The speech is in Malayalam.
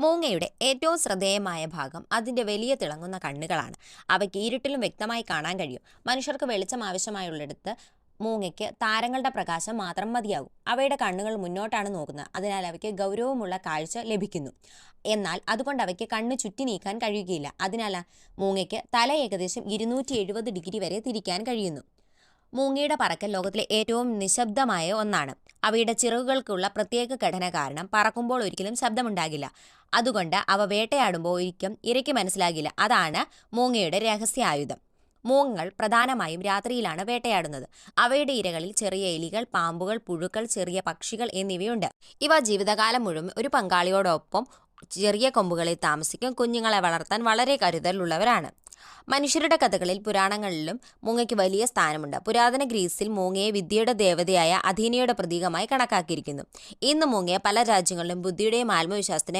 മൂങ്ങയുടെ ഏറ്റവും ശ്രദ്ധേയമായ ഭാഗം അതിന്റെ വലിയ തിളങ്ങുന്ന കണ്ണുകളാണ്. അവയ്ക്ക് ഇരുട്ടിലും വ്യക്തമായി കാണാൻ കഴിയും. മനുഷ്യർക്ക് വെളിച്ചം ആവശ്യമായുള്ളിടത്ത് മൂങ്ങയ്ക്ക് താരങ്ങളുടെ പ്രകാശം മാത്രം മതിയാകും. അവയുടെ കണ്ണുകൾ മുന്നോട്ടാണ് നോക്കുന്നത്. അതിനാൽ അവയ്ക്ക് ഗൗരവമുള്ള കാഴ്ച ലഭിക്കുന്നു. എന്നാൽ അതുകൊണ്ട് അവയ്ക്ക് കണ്ണ് ചുറ്റി നീക്കാൻ കഴിയുകയില്ല. അതിനാൽ മൂങ്ങയ്ക്ക് തല ഏകദേശം ഇരുന്നൂറ്റി ഡിഗ്രി വരെ തിരിക്കാൻ കഴിയുന്നു. മൂങ്ങയുടെ പറക്കൽ ലോകത്തിലെ ഏറ്റവും നിശബ്ദമായ ഒന്നാണ്. അവയുടെ ചിറകുകൾക്കുള്ള പ്രത്യേക ഘടന കാരണം പറക്കുമ്പോൾ ഒരിക്കലും ശബ്ദമുണ്ടാകില്ല. അതുകൊണ്ട് അവ വേട്ടയാടുമ്പോൾ ഒരിക്കലും ഇരയ്ക്ക് മനസ്സിലാകില്ല. അതാണ് മൂങ്ങയുടെ രഹസ്യ ആയുധം. മൂങ്ങകൾ പ്രധാനമായും രാത്രിയിലാണ് വേട്ടയാടുന്നത്. അവയുടെ ഇരകളിൽ ചെറിയ എലികൾ പാമ്പുകൾ പുഴുക്കൾ ചെറിയ പക്ഷികൾ എന്നിവയുണ്ട്. ഇവ ജീവിതകാലം മുഴുവൻ ഒരു പങ്കാളിയോടൊപ്പം ചെറിയ കൊമ്പുകളിൽ താമസിക്കും. കുഞ്ഞുങ്ങളെ വളർത്താൻ വളരെ കരുതലുള്ളവരാണ്. മനുഷ്യരുടെ കഥകളിൽ പുരാണങ്ങളിലും മൂങ്ങയ്ക്ക് വലിയ സ്ഥാനമുണ്ട്. പുരാതന ഗ്രീസിൽ മൂങ്ങയെ വിദ്യയുടെ ദേവതയായ അധീനയുടെ പ്രതീകമായി കണക്കാക്കിയിരിക്കുന്നു. ഇന്ന് മൂങ്ങയെ പല രാജ്യങ്ങളിലും ബുദ്ധിയുടെയും ആത്മവിശ്വാസത്തിന്റെയും